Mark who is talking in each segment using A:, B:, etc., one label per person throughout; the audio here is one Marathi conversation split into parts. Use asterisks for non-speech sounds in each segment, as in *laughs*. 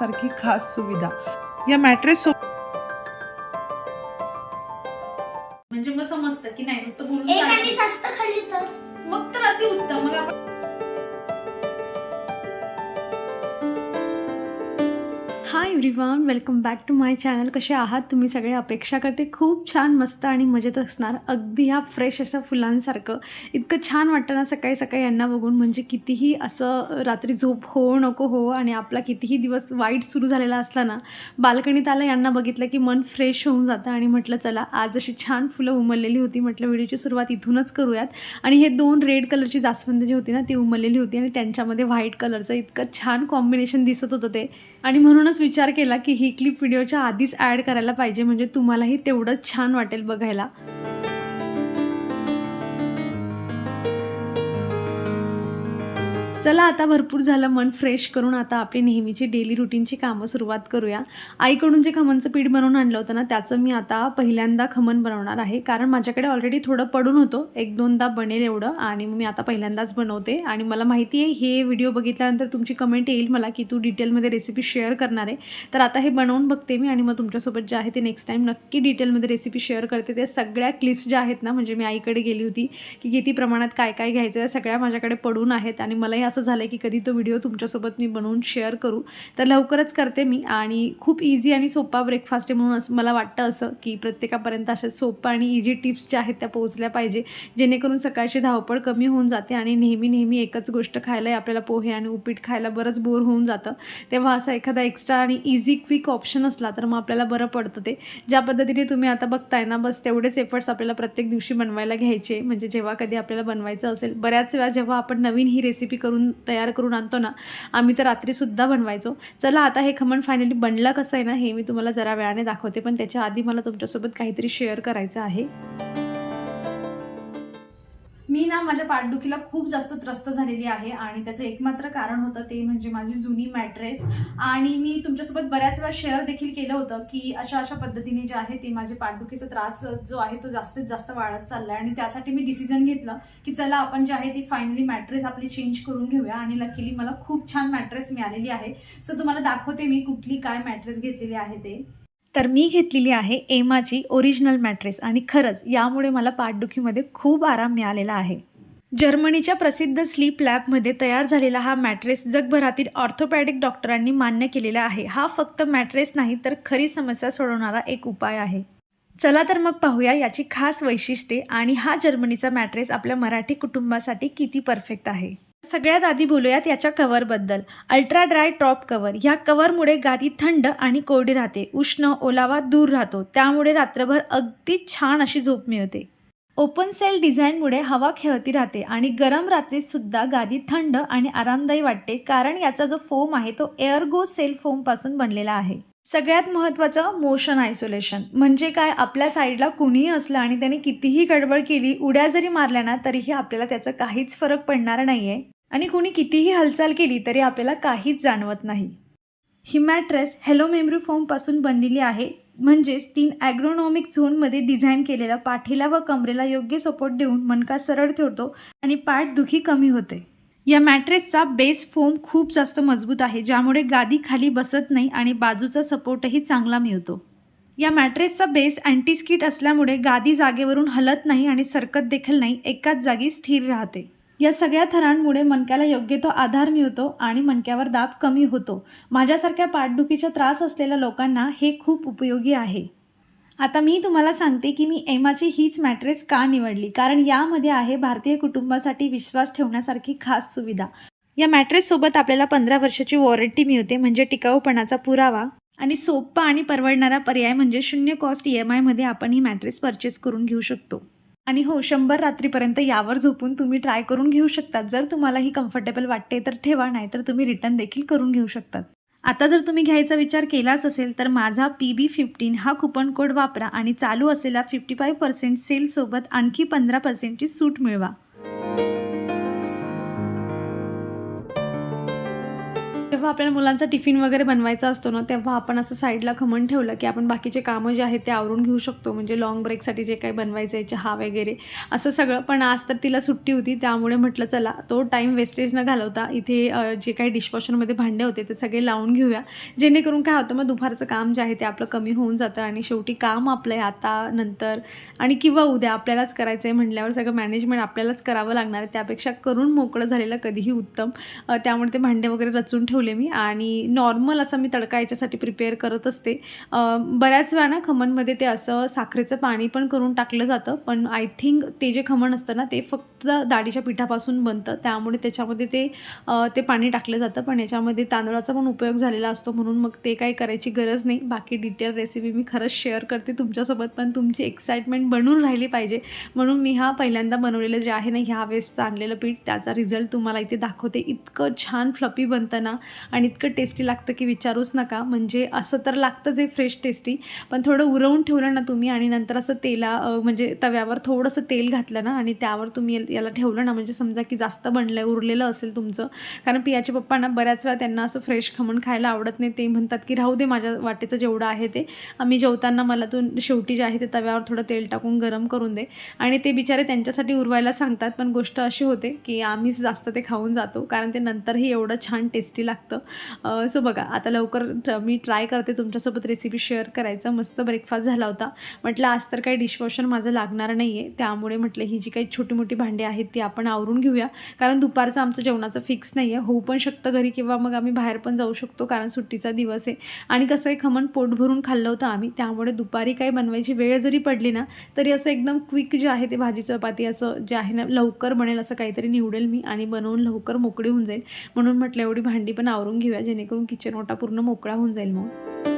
A: सारखी खास सुविधा. या mattress
B: everyone welcome back to my channel कसे आहात? तुम्ही सगळे अपेक्षा करते. खूप छान मस्त आणि मजेत असणार. अगदी ह्या फ्रेश असं फुलांसारखं. इतकं छान वाटतं ना सकाळी सकाळी यांना बघून. म्हणजे कितीही असं रात्री झोप हो नको हो आणि आपला कितीही दिवस वाईट सुरू झालेला असला ना बाल्कनीत आलं यांना बघितलं की मन फ्रेश होऊन जातं आणि म्हटलं चला आज अशी छान फुलं उमललेली होती. म्हटलं व्हिडिओची सुरुवात इथूनच करूयात. आणि हे दोन रेड कलरची जास्वंद जी होती ना ती उमललेली होती आणि त्यांच्यामध्ये व्हाईट कलरचं इतकं छान कॉम्बिनेशन दिसत होतं ते. आणि म्हणूनच विचार केला की ही क्लिप व्हिडिओच्या आधीच ॲड करायला पाहिजे म्हणजे तुम्हालाही तेवढंच छान वाटेल बघायला. चला आता भरपूर झालं मन फ्रेश करून आता आपली नेहमीची डेली रुटीनची कामं सुरुवात करूया. आईकडून जे खमणचं पीठ बनवून आणलं होतं ना त्याचं मी आता पहिल्यांदा खमण बनवणार आहे. कारण माझ्याकडे ऑलरेडी थोडं पडून होतं. एक दोनदा बनेल एवढं आणि मी आता पहिल्यांदाच बनवते. आणि मला माहिती आहे हे व्हिडिओ बघितल्यानंतर तुमची कमेंट येईल मला की तू डिटेलमध्ये रेसिपी शेअर करणार आहे. तर आता हे बनवून बघते मी आणि मग तुमच्यासोबत जे आहे ते नेक्स्ट टाईम नक्की डिटेलमध्ये रेसिपी शेअर करते. ते सगळ्या क्लिप्स ज्या आहेत ना म्हणजे मी आईकडे गेली होती की किती प्रमाणात काय काय घ्यायचं सगळ्या माझ्याकडे पडून आहेत आणि मला असं झालं आहे की कधी तो व्हिडिओ तुमच्यासोबत मी बनवून शेअर करू. तर लवकरच करते मी आणि खूप इझी आणि सोपा ब्रेकफास्ट आहे म्हणून असं मला वाटतं असं की प्रत्येकापर्यंत अशा सोपं आणि इझी टिप्स ज्या आहेत त्या पोहोचल्या पाहिजे. जेणेकरून सकाळची धावपळ कमी होऊन जाते आणि नेहमी नेहमी एकच गोष्ट खायला आपल्याला पोहे आणि उपीट खायला बरंच बोर होऊन जातं. तेव्हा असा एखादा एक्स्ट्रा आणि इझी क्विक ऑप्शन असला तर मग आपल्याला बरं पडतं ते. ज्या पद्धतीने तुम्ही आता बघताय ना बस तेवढेच एफर्ट्स आपल्याला प्रत्येक दिवशी बनवायला घ्यायचे. म्हणजे जेव्हा कधी आपल्याला बनवायचं असेल बऱ्याच वेळा जेव्हा आपण नवीन ही रेसिपी करून तयार करून आणतो ना आम्ही तर रात्रीसुद्धा बनवायचो. चला आता हे खमण फायनली बनलं कसं आहे ना हे मी तुम्हाला जरा वेळाने दाखवते. पण त्याच्या आधी मला तुमच्यासोबत काहीतरी शेअर करायचं आहे. मी ना माझ्या पाठदुखीला खूप जास्त त्रस्त झालेली आहे आणि त्याचं एकमात्र कारण होतं ते म्हणजे माझी जुनी मॅट्रेस. आणि मी तुमच्यासोबत बऱ्याच वेळा शेअर देखील केलं होतं की अशा अशा पद्धतीने जे आहे ते माझे पाठदुखीचा त्रास जो आहे तो जास्तीत जास्त वाढत चाललाय आणि त्यासाठी मी डिसिजन घेतलं की चला आपण जे आहे ती फायनली मॅट्रेस आपली चेंज करून घेऊया आणि लकीली मला खूप छान मॅट्रेस मिळालेली आहे. सो तुम्हाला दाखवते मी कुठली काय मॅट्रेस घेतलेली आहे ते. तर मी घेतलेली आहे एमाची ओरिजिनल मॅट्रेस आणि खरंच यामुळे मला पाठदुखीमध्ये खूप आराम मिळालेला आहे. जर्मनीच्या प्रसिद्ध स्लीप लॅबमध्ये तयार झालेला हा मॅट्रेस जगभरातील ऑर्थोपॅडिक डॉक्टरांनी मान्य केलेला आहे. हा फक्त मॅट्रेस नाही तर खरी समस्या सोडवणारा एक उपाय आहे. चला तर मग पाहूया याची खास वैशिष्ट्ये आणि हा जर्मनीचा मॅट्रेस आपल्या मराठी कुटुंबासाठी किती परफेक्ट आहे. सगळ्यात आधी बोलूयात याच्या कव्हरबद्दल अल्ट्रा ड्राय टॉप कव्हर ह्या कव्हरमुळे गादी थंड आणि कोरडी राहते. उष्ण ओलावा दूर राहतो. त्यामुळे रात्रभर अगदी छान अशी झोप मिळते. ओपन सेल डिझाईनमुळे हवा खेळती राहते आणि गरम रात्रीत सुद्धा गादी थंड आणि आरामदायी वाटते. कारण याचा जो फोम आहे तो एअरगो सेल फोमपासून बनलेला आहे. सगळ्यात महत्त्वाचं मोशन आयसोलेशन. म्हणजे काय? आपल्या साईडला कुणीही असलं आणि त्याने कितीही गडबड केली उड्या जरी मारल्या ना तरीही आपल्याला त्याचा काहीच फरक पडणार नाही आहे आणि कुणी कितीही हालचाल केली तरी आपल्याला काहीच जाणवत नाही. ही मॅट्रेस हेलो मेमरी फॉर्मपासून बनलेली आहे. म्हणजेच तीन ॲग्रोनॉमिक झोनमध्ये डिझाईन केलेला पाठीला व कमरेला योग्य सपोर्ट देऊन मणका सरळ ठेवतो आणि पाठदुखी कमी होते. या मॅट्रेसचा बेस फोम खूप जास्त मजबूत आहे ज्यामुळे गादी खाली बसत नाही आणि बाजूचा सपोर्टही चांगला मिळतो. या मॅट्रेसचा बेस अँटीस्किट असल्यामुळे गादी जागेवरून हलत नाही आणि सरकत देखील नाही एकाच जागी स्थिर राहते. या सगळ्या थरांमुळे मणक्याला योग्य तो आधार मिळतो आणि मणक्यावर दाब कमी होतो. माझ्यासारख्या पाठदुखीचा त्रास असलेल्या लोकांना हे खूप उपयोगी आहे. आता मी तुम्हाला सांगते की मी एमाची हीच मॅट्रेस का निवडली? कारण यामध्ये आहे भारतीय कुटुंबासाठी विश्वास ठेवण्यासारखी खास सुविधा. या मॅट्रेससोबत आपल्याला पंधरा वर्षाची वॉरंटी मिळते म्हणजे टिकाऊपणाचा पुरावा. आणि सोपा आणि परवडणारा पर्याय म्हणजे शून्य कॉस्ट ई एम आयमध्ये आपण ही मॅट्रेस परचेस करून घेऊ शकतो. आणि हो शंभर रात्रीपर्यंत यावर झोपून तुम्ही ट्राय करून घेऊ शकतात. जर तुम्हाला ही कम्फर्टेबल वाटते तर ठेवा नाही तर तुम्ही रिटर्न देखील करून घेऊ शकतात. आता जर तुम्ही घ्यायचा विचार केलाच असेल तर माझा पी बी फिफ्टीन हा कुपन कोड वापरा आणि चालू असलेला फिफ्टी फाईव्ह पर्सेंट सेलसोबत आणखी पंधरा पर्सेंटची सूट मिळवा. जेव्हा आपल्याला मुलांचा टिफिन वगैरे बनवायचा असतो ना तेव्हा आपण असं साईडला खमण ठेवलं की आपण बाकीचे कामं जे आहेत ते आवरून घेऊ शकतो. म्हणजे लॉंग ब्रेकसाठी जे काही बनवायचं आहे चहा वगैरे असं सगळं. पण आज तर तिला सुट्टी होती त्यामुळे म्हटलं चला तो टाईम वेस्टेज न घालवता इथे जे काही डिशवॉशरमध्ये भांडे होते ते सगळे लावून घेऊया. जेणेकरून काय होतं मग दुपारचं काम जे आहे ते आपलं कमी होऊन जातं आणि शेवटी काम आपलं आहे आता नंतर. आणि किंवा उद्या आपल्यालाच करायचं आहे म्हटल्यावर सगळं मॅनेजमेंट आपल्यालाच करावं लागणार आहे. त्यापेक्षा करून मोकळं झालेलं कधीही उत्तम. त्यामुळे ते भांडे वगैरे रचून ठेवले मी आणि नॉर्मल असं मी तडका याच्यासाठी प्रिपेअर करत असते. बऱ्याच वेळा ना खमणमध्ये ते असं साखरेचं पाणी पण करून टाकलं जातं पण आय थिंक ते जे खमण असतं ना ते फक्त डाळीच्या पिठापासून बनतं. त्यामुळे त्याच्यामध्ये ते ते पाणी टाकलं जातं पण याच्यामध्ये तांदळाचा पण उपयोग झालेला असतो म्हणून मग ते काही करायची गरज नाही. बाकी डिटेल रेसिपी मी खरंच शेअर करते. तुमच्यासोबत पण तुमची एक्साइटमेंट बनून राहिली पाहिजे. म्हणून मी हा पहिल्यांदा बनवलेलं जे आहे ना ह्या वेळेसचं आणलेलं पीठ त्याचा रिझल्ट तुम्हाला इथे दाखवते. इतकं छान फ्लपी बनतं ना. आणि इतकं टेस्टी लागतं की विचारूच नका. म्हणजे असं तर लागतंच आहे फ्रेश टेस्टी पण थोडं उरवून ठेवलं ना तुम्ही आणि नंतर असं तेला म्हणजे तव्यावर थोडंसं तेल घातलं ना आणि त्यावर तुम्ही याला ठेवलं ना म्हणजे समजा की जास्त बनलं आहे उरलेलं असेल तुमचं. कारण पियाचे पप्पांना बऱ्याच वेळा त्यांना असं फ्रेश खमण खायला आवडत नाही. ते म्हणतात की राहू दे माझ्या वाटेचं जेवढं आहे ते. आम्ही जेवताना मला तू शेवटी जे आहे ते तव्यावर थोडं तेल टाकून गरम करून दे. आणि ते बिचारे त्यांच्यासाठी उरवायला सांगतात. पण गोष्ट अशी होते की आम्हीच जास्त ते खाऊन जातो. कारण ते नंतरही एवढं छान टेस्टी लागतं. सो बघा आता लवकर मी ट्राय करते तुमच्यासोबत रेसिपी शेअर करायचं. मस्त ब्रेकफास्ट झाला होता. म्हटलं आज तर काही डिशवॉशर माझं लागणार नाही आहे त्यामुळे म्हटलं ही जी काही छोटी मोठी भांडी आहेत ती आपण आवरून घेऊया. कारण दुपारचं आमचं जेवणाचं फिक्स नाही आहे होऊ पण शकतं घरी किंवा मग आम्ही बाहेर पण जाऊ शकतो कारण सुट्टीचा दिवस आहे. आणि कसं आहे खमण पोट भरून खाल्लं होतं आम्ही. त्यामुळे दुपारी काही बनवायची वेळ जरी पडली ना तरी असं एकदम क्विक जे आहे ते भाजी चपाती असं जे आहे ना लवकर बनेल असं काहीतरी निवडेल मी आणि बनवून लवकर मोकळी होऊन जाईल. म्हणून म्हटलं एवढी भांडी पण आवरून घेऊया जेणेकरून किचन ओटा पूर्ण मोकळा होऊन जाईल मग.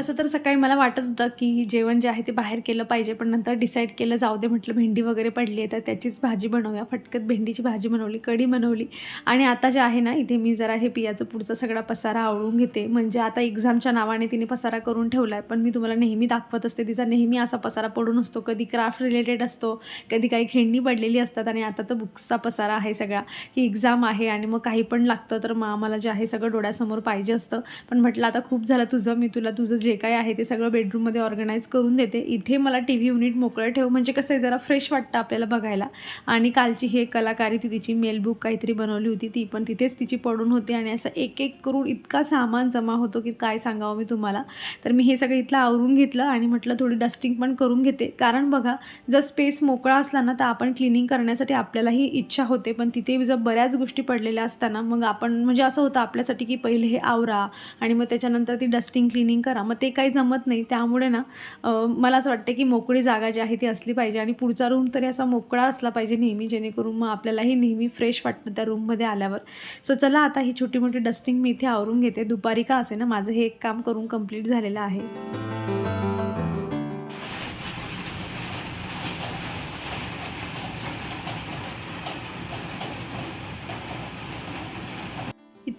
B: तसं तर सकाळी मला वाटत होतं की जेवण जे आहे ते बाहेर केलं पाहिजे पण नंतर डिसाईड केलं जाऊ दे म्हटलं भेंडी वगैरे पडली आहे तर त्याचीच भाजी बनवूया. फटकत भेंडीची भाजी बनवली कढी बनवली. आणि आता जे आहे ना इथे मी जरा हे पियाचं पुढचा सगळा पसारा आवळून घेते. म्हणजे आता एक्झामच्या नावाने तिने पसारा करून ठेवला आहे पण मी तुम्हाला नेहमी दाखवत असते तिचा नेहमी असा पसारा पडून असतो. कधी क्राफ्ट रिलेटेड असतो कधी काही खेळणी पडलेली असतात आणि आता तर बुक्सचा पसारा आहे सगळा की एक्झाम आहे आणि मग काही पण लागतं तर मग आम्हाला जे आहे सगळं डोळ्यासमोर पाहिजे असतं. पण म्हटलं आता खूप झालं तुझं मी तुला तुझं जे जे काही आहे ते सगळं बेडरूममध्ये ऑर्गनाईज करून देते. इथे मला टी व्ही युनिट मोकळं ठेव म्हणजे कसं आहे जरा फ्रेश वाटतं आपल्याला बघायला. आणि कालची ही एक कलाकारी ती तिची मेलबुक काहीतरी बनवली होती ती पण तिथेच तिची पडून होती. आणि असं एक एक करून इतका सामान जमा होतो की काय सांगावं मी तुम्हाला. तर मी हे सगळं इथलं आवरून घेतलं आणि म्हटलं थोडी डस्टिंग पण करून घेते. कारण बघा जर स्पेस मोकळा असला ना तर आपण क्लिनिंग करण्यासाठी आपल्यालाही इच्छा होते. पण तिथे जर बऱ्याच गोष्टी पडलेल्या असताना मग आपण म्हणजे असं होतं आपल्यासाठी की पहिले हे आवरा आणि मग त्याच्यानंतर ती डस्टिंग क्लिनिंग करा. मग ते काही जमत नाही. त्यामुळे ना मला असं वाटतं की मोकळी जागा जी आहे ती असली पाहिजे आणि पुढचा रूम तरी असा मोकळा असला पाहिजे नेहमी जेणेकरून मग आपल्यालाही नेहमी फ्रेश वाटतं त्या रूममध्ये आल्यावर. सो चला आता ही छोटी मोठी डस्टिंग मी इथे आवरून घेते. दुपारी का असे ना माझं हे एक काम करून कंप्लीट झालेलं आहे.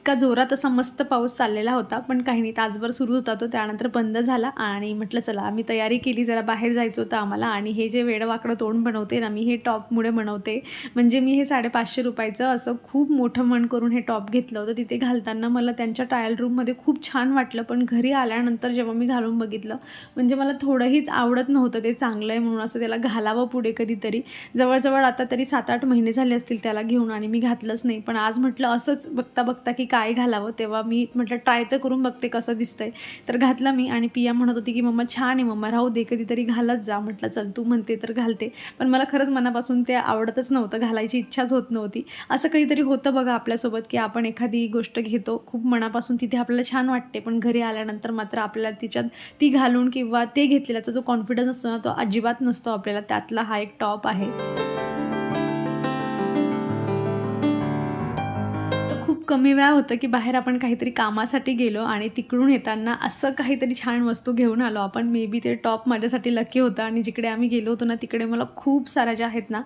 B: इतका जोरात असा मस्त पाऊस चाललेला होता पण काही नाही तासभर सुरू होता तो त्यानंतर बंद झाला आणि म्हटलं चला आम्ही तयारी केली जरा बाहेर जायचं होतं आम्हाला आणि हे जे वेडवाकडं तोंड बनवते ना मी हे टॉपमुळे बनवते म्हणजे मी हे साडेपाचशे रुपयाचं असं खूप मोठं मन करून हे टॉप घेतलं होतं तिथे घालताना मला त्यांच्या ट्रायल रूममध्ये खूप छान वाटलं पण घरी आल्यानंतर जेव्हा मी घालून बघितलं म्हणजे मला थोडंहीच आवडत नव्हतं ते चांगलं आहे म्हणून असं त्याला घालावं पुढे कधीतरी जवळजवळ आता तरी सात आठ महिने झाले असतील त्याला घेऊन आणि मी घातलंच नाही पण आज म्हटलं असंच बघता बघता की काय घालावं तेव्हा मी म्हटलं ट्राय तर करून बघते कसं दिसतंय. तर घातलं मी आणि पिया म्हणत होती की मम्मा छान आहे मम्मा राहू दे कधीतरी घालत जा. म्हटलं चल तू म्हणते तर घालते. पण मला खरंच मनापासून ते आवडतच नव्हतं घालायची इच्छाच होत नव्हती. असं कधीतरी होतं बघा आपल्यासोबत की आपण एखादी गोष्ट घेतो खूप मनापासून तिथे आपल्याला छान वाटते पण घरी आल्यानंतर मात्र आपल्याला तिच्यात ती घालून किंवा ते घेतलेल्याचा जो कॉन्फिडन्स असतो ना तो अजिबात नसतो आपल्याला. त्यातला हा एक टॉप आहे. कमी वेळा होतं की बाहेर आपण काहीतरी कामासाठी गेलो आणि तिकडून येताना असं काहीतरी छान वस्तू घेऊन आलो. आपण मे बी ते टॉप माझ्यासाठी लकी होतं आणि जिकडे आम्ही गेलो होतो ना तिकडे मला खूप साऱ्या ज्या आहेत ना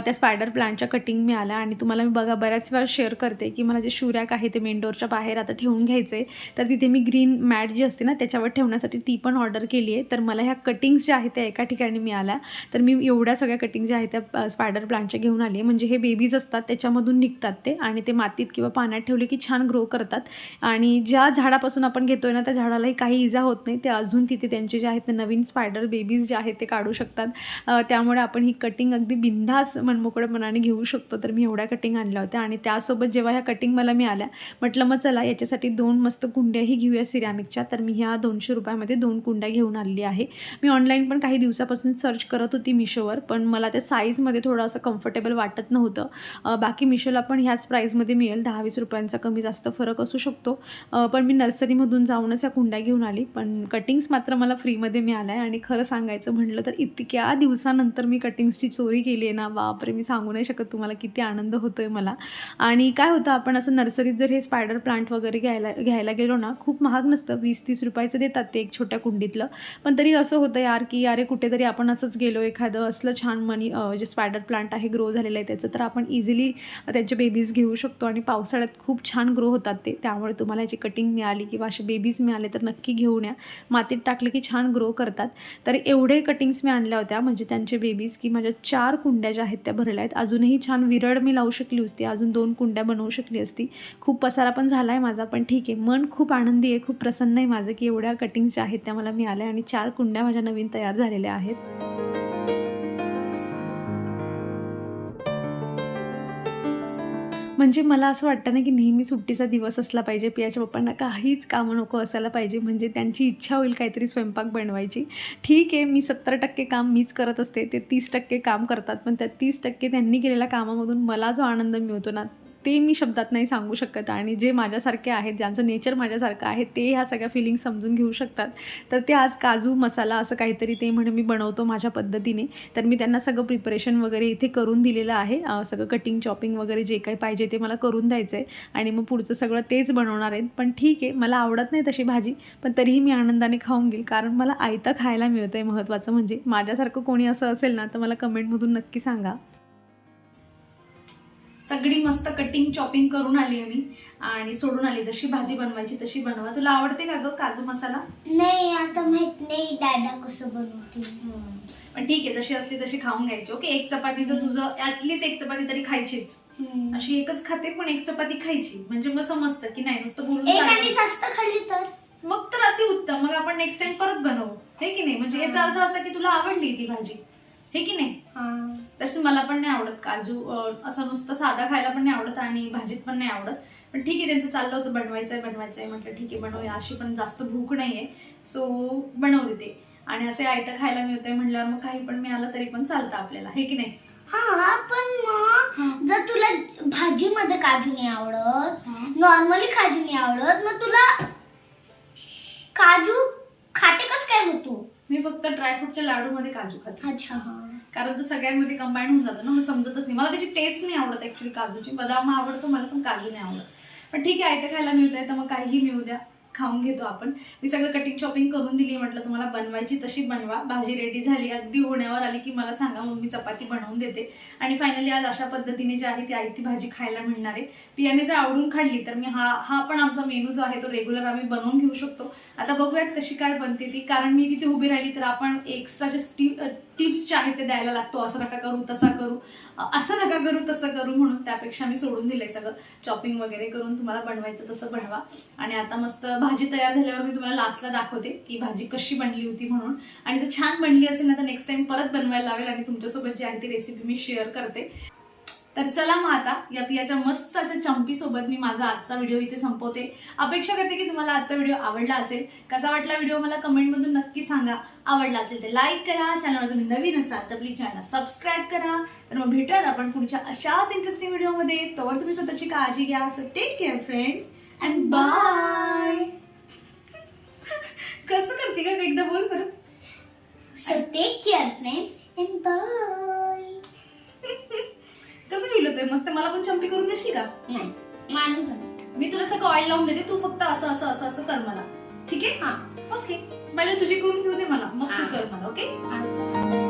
B: त्या स्पायडर प्लांटच्या कटिंग मिळाल्या आणि तुम्हाला मी बघा बऱ्याच वेळा शेअर करते की मला जे शुरॅक आहे ते मेन डोअरच्या बाहेर आता ठेवून घ्यायचं आहे तर तिथे मी ग्रीन मॅट जी असते ना त्याच्यावर ठेवण्यासाठी ती पण ऑर्डर केली आहे. तर मला ह्या कटिंग्स ज्या आहेत त्या एका ठिकाणी मिळाल्या. तर मी एवढ्या सगळ्या कटिंग ज्या आहेत त्या स्पायडर प्लांटच्या घेऊन आली म्हणजे हे बेबीज असतात त्याच्यामधून निघतात ते आणि ते मातीत किंवा पाण्यात ठेवले की छान ग्रो करतात. आणि ज्या झाडापासून आपण घेतोय ना त्या झाडालाही काही इजा होत नाही. ते अजून तिथे त्यांचे जे आहेत ते नवीन स्पायडर बेबीज जे आहेत ते काढू शकतात. त्यामुळे आपण ही कटिंग अगदी बिनधास मनमोकळेपणाने घेऊ शकतो. तर मी एवढ्या कटिंग आणल्या होत्या. आणि त्यासोबत जेव्हा ह्या कटिंग मला मिळाल्या म्हटलं मग चला याच्यासाठी दोन मस्त कुंड्याही घेऊया सिरॅमिकच्या तर मी ह्या दोनशे रुपयामध्ये दोन कुंड्या घेऊन आलेली आहे. मी ऑनलाईन पण काही दिवसापासून सर्च करत होती मिशोवर पण मला त्या साईजमध्ये थोडं असं कम्फर्टेबल वाटत नव्हतं. बाकी मिशोला पण ह्याच प्राईजमध्ये मिळेल. दहा वीस रुपयांचा कमी जास्त फरक असू शकतो. पण मी नर्सरीमधून जाऊनच या कुंड्या घेऊन आली. पण कटिंग्स मात्र मला फ्रीमध्ये मिळाल्या आहे आणि खरं सांगायचं म्हटलं तर इतक्या दिवसानंतर मी कटिंग्सची चोरी केली आहे ना बापरे! मी सांगू नाही शकत तुम्हाला किती आनंद होतो आहे मला. आणि काय होतं आपण असं नर्सरीत जर हे स्पायडर प्लांट वगैरे घ्यायला घ्यायला गेलो ना खूप महाग नसतं. वीस तीस रुपयाचं देतात ते एक छोट्या कुंडीतलं. पण तरी असं होतं यार की अरे कुठेतरी आपण असंच गेलो एखादं असलं छान मनी जे स्पायडर प्लांट आहे ग्रो झालेलं आहे त्याचं तर आपण इझिली त्यांचे बेबीज घेऊ शकतो आणि पावसाळ्यात खूप छान ग्रो होतात ते. त्यामुळे तुम्हाला याची कटिंग मिळाली किंवा असे बेबीज मिळाले तर नक्की घेऊन या. मातीत टाकले की छान ग्रो करतात. तर एवढे कटिंग्स मी आणल्या होत्या. म्हणजे त्यांचे बेबीज की माझ्या चार कुंड्या ज्या आहेत त्या भरल्या आहेत. अजूनही छान विरळ मी लावू शकली असती. अजून दोन कुंड्या बनवू शकली असती. खूप पसारा पण झाला आहे माझा पण ठीक आहे. मन खूप आनंदी आहे. खूप प्रसन्न आहे माझं की एवढ्या कटिंग्स ज्या आहेत त्या मला मिळाल्या आणि चार कुंड्या माझ्या नवीन तयार झालेल्या आहेत. म्हणजे मला असं वाटतं ना की नेहमी सुट्टीचा दिवस असला पाहिजे पियाच्या पप्पांना काहीच कामं नको असायला पाहिजे म्हणजे त्यांची इच्छा होईल काहीतरी स्वयंपाक बनवायची. ठीक आहे मी सत्तर टक्के काम मीच करत असते ते तीस टक्के काम करतात पण त्या तीस टक्के त्यांनी केलेल्या कामामधून मला जो आनंद मिळतो ना ते मी शब्दात नाही सांगू शकत. आणि जे माझ्यासारखे आहेत ज्यांचं नेचर माझ्यासारखं आहे ते ह्या सगळ्या फिलिंग समजून घेऊ शकतात. तर ते आज काजू मसाला असं काहीतरी ते म्हणे मी बनवतो माझ्या पद्धतीने. तर मी त्यांना सगळं प्रिपरेशन वगैरे इथे करून दिलेलं आहे. सगळं कटिंग चॉपिंग वगैरे जे काही पाहिजे ते मला करून द्यायचं आहे आणि मग पुढचं सगळं तेच बनवणार आहेत. पण ठीक आहे मला आवडत नाही तशी भाजी. पण तरीही मी आनंदाने खाऊन घेईल. कारण मला आयतं खायला मिळतं आहे महत्त्वाचं म्हणजे. माझ्यासारखं कोणी असं असेल ना तर मला कमेंटमधून नक्की सांगा. सगळी मस्त कटिंग चॉपिंग करून आली मी. आणि सोडून आली. जशी भाजी बनवायची तशी बनवा. तुला आवडते का ग काजू मसाला?
C: नाही आता माहीत नाही दादा कसं बनवते.
B: पण ठीक आहे जशी असली तशी खाऊन घ्यायची. ओके एक चपातीचं तुझं ॲटलीस्ट एक चपाती तरी खायचीच. अशी एकच खाते पण एक चपाती खायची. म्हणजे मग समजतं की नाही? नुसतं बोलून.
C: जास्त खाल्ली तर?
B: मग तर अति उत्तम. मग आपण नेक्स्ट टाइम परत बनवू. हे की नाही? म्हणजे याचा अर्थ असा की तुला आवडली ती भाजी. हे की नाही. तसं मला पण नाही आवडत काजू. असं नुसतं साधा खायला पण नाही आवडत आणि भाजीत पण नाही आवडत. पण ठीक आहे त्यांचं चाललं होतं बनवायचंय बनवायचंय. म्हटलं ठीक आहे बनवूया. अशी पण जास्त भूक नाहीये. सो बनवू देते आणि असे आयतं खायला मिळतंय म्हटल्यावर मग काही पण मिळालं तरी पण चालतं आपल्याला. हे की नाही?
C: हा पण मग. जर तुला भाजीमध्ये काजू नाही आवडत नॉर्मली काजू नाही आवडत मग तुला काजू खाते कस काय मग तू?
B: मी फक्त ड्रायफ्रूटच्या लाडू मध्ये काजू खाते.
C: अच्छा हा.
B: कारण तो सगळ्यांमध्ये कंबाईन होऊन जातो ना मग समजतच नाही. मला त्याची टेस्ट नाही आवडत ॲक्च्युली काजूची. बदाम आवडतो मला पण काजू नाही आवडत. पण ठीक आहे आयतं खायला मिळतंय तर मग काहीही मिळू द्या. खाऊन घेतो आपण. मी सगळं कटिंग शॉपिंग करून दिली म्हटलं तुम्हाला बनवायची तशी बनवा. भाजी रेडी झाली. अगदी होण्यावर आली की मला सांगा मग मी चपाती बनवून देते. आणि फायनली आज अशा पद्धतीने जी आहे ती आई ती भाजी खायला मिळणार आहे. पियाने जर आवडून खाल्ली तर मी हा हा पण आमचा मेनू जो आहे तो रेग्युलर आम्ही बनवून घेऊ शकतो. आता बघूयात कशी काय बनते ती. कारण मी तिथे उभी राहिली तर आपण एक्स्ट्रा जे टिप्स जे आहेत ते द्यायला लागतो. असं नका करू तसा करू. असं नका करू तसं करू म्हणून त्यापेक्षा मी सोडून दिलंय सगळं. चॉपिंग वगैरे करून तुम्हाला बनवायचं तसं बनवा. आणि आता मस्त भाजी तयार झाल्यावर मी तुम्हाला लास्टला दाखवते की भाजी कशी बनली होती म्हणून. आणि जर छान बनली असेल ना तर नेक्स्ट टाइम परत बनवायला लावेल आणि तुमच्यासोबत जी आहे ती रेसिपी मी शेअर करते. तर चला मग आता या पियाच्या मस्त अशा चंपीसोबत मी माझा आजचा व्हिडिओ इथे संपवते. अपेक्षा करते की तुम्हाला आजचा व्हिडिओ आवडला असेल. कसा वाटला व्हिडिओ मला कमेंटमधून नक्की सांगा. आवडला असेल तर लाईक करा. चॅनलवर तुम्ही नवीन असाल तर प्लीज चॅनल सबस्क्राईब करा. तर मग भेटूयात आपण पुढच्या अशाच इंटरेस्टिंग व्हिडिओमध्ये तोवर तुम्ही स्वतःची काळजी घ्या. So take care friends and bye *laughs* कसं करते का एकदा बोल परत
C: so take care friends and bye
B: कसं फील होतंय मस्त मला पण चंपी करून देशील का?
C: नाही मानू
B: मी तुला सगळं ऑइल लावून देते. तू फक्त असं असं असं असं कर मला. ठीक आहे?
C: हा.
B: ओके मला तुझी करून घेऊ दे मला. मग तू
C: हा.
B: कर मला ओके.